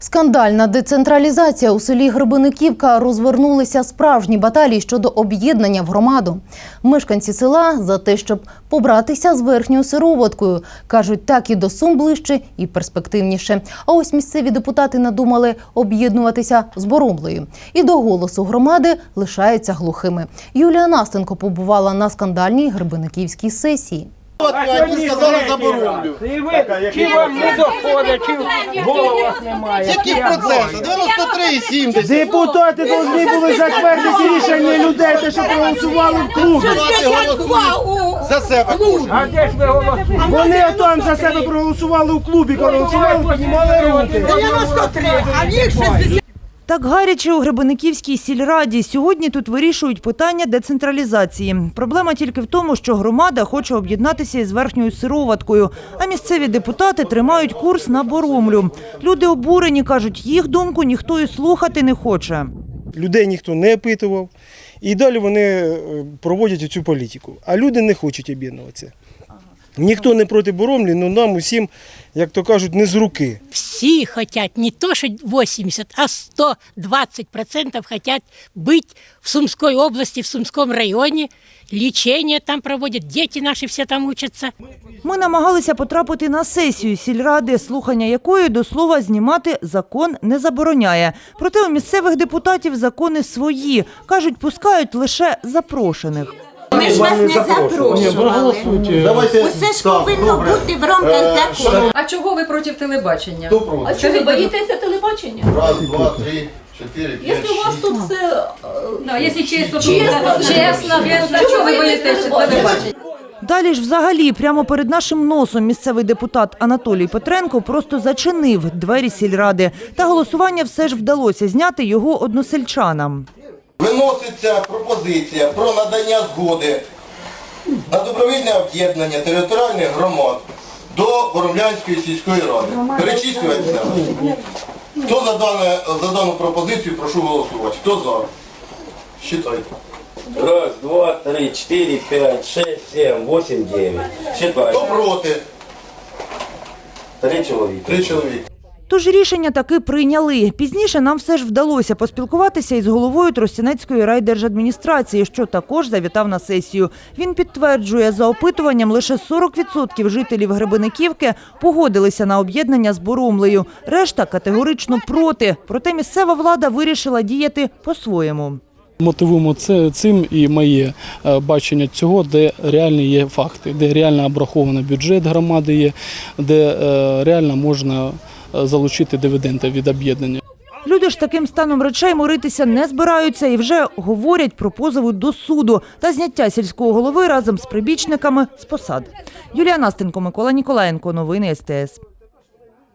Скандальна децентралізація у селі Гребениківка розвернулися справжні баталії щодо об'єднання в громаду. Мешканці села за те, щоб побратися з верхньою сироваткою, кажуть, так і до сум ближче і перспективніше. А ось місцеві депутати надумали об'єднунатися з Боромлею. І до голосу громади лишаються глухими. Юлія Настенко побувала на скандальній Гребениківській сесії. От ви сказали заборонлю. І ви, чи вам не доходить, чи в головах немає. Які процеси? 93,70. Депутати повинні були затвердити рішення людей, те, що проголосували в клубі. За себе кожен. А де ж ви голосуєте? Вони там за себе проголосували в клубі, коли голосували, піднімали руки. 93, а в них 60. Так гаряче у Гребениківській сільраді. Сьогодні тут вирішують питання децентралізації. Проблема тільки в тому, що громада хоче об'єднатися із верхньою сироваткою, а місцеві депутати тримають курс на боромлю. Люди обурені, кажуть, їх думку ніхто і слухати не хоче. Людей ніхто не опитував. І далі вони е, проводять цю політику. А люди не хочуть об'єднуватися. Ніхто не проти Боромлі, але нам усім, як то кажуть, не з руки. все хотят, не то что 80, а 120 процентов хотят быть в Сумской области, в Сумском районе. Лечение там проводят, дети наши все там учатся. Ми намагалися потрапити на сесію сільради, слухання якої до слова знімати закон не забороняє. Проте у місцевих депутатів закони свої кажуть, пускають лише запрошених. Ми ж вас не запрошували. Давайте Усе ж так, повинно добре. бути в рамках закону. А чого ви проти телебачення? Хто проти? А чого ви боїтеся телебачення? Раз, два, три, чотири, п'ять, Якщо у вас шість. тут все да, якщо чесно, чесно, чесно, чесно, чого ви боїтеся телебачення? Далі ж взагалі прямо перед нашим носом місцевий депутат Анатолій Петренко просто зачинив двері сільради. Та голосування все ж вдалося зняти його односельчанам. Виноситься пропозиція про надання згоди на добровільне об'єднання територіальних громад до Боромлянської сільської ради. Перечислюється. Хто за, дане, за дану пропозицію, прошу голосувати. Хто за? Считайте. Раз, два, три, четыре, пять, шесть, семь, восемь, девять. Считай. Хто проти? Три человека. Три чоловіки. Тож рішення таки прийняли. Пізніше нам все ж вдалося поспілкуватися із головою Тростянецької райдержадміністрації, що також завітав на сесію. Він підтверджує, за опитуванням лише 40% жителів Гребениківки погодилися на об'єднання з Боромлею. Решта категорично проти. Проте місцева влада вирішила діяти по-своєму. Мотивуємо це цим і моє е, бачення цього, де реальні є факти, де реально обрахований бюджет громади є, де е, реально можна залучити дивіденди від об'єднання. Люди ж таким станом речей моритися не збираються і вже говорять про позови до суду та зняття сільського голови разом з прибічниками з посад. Юлія Настенко, Микола Ніколаєнко. Новини СТС.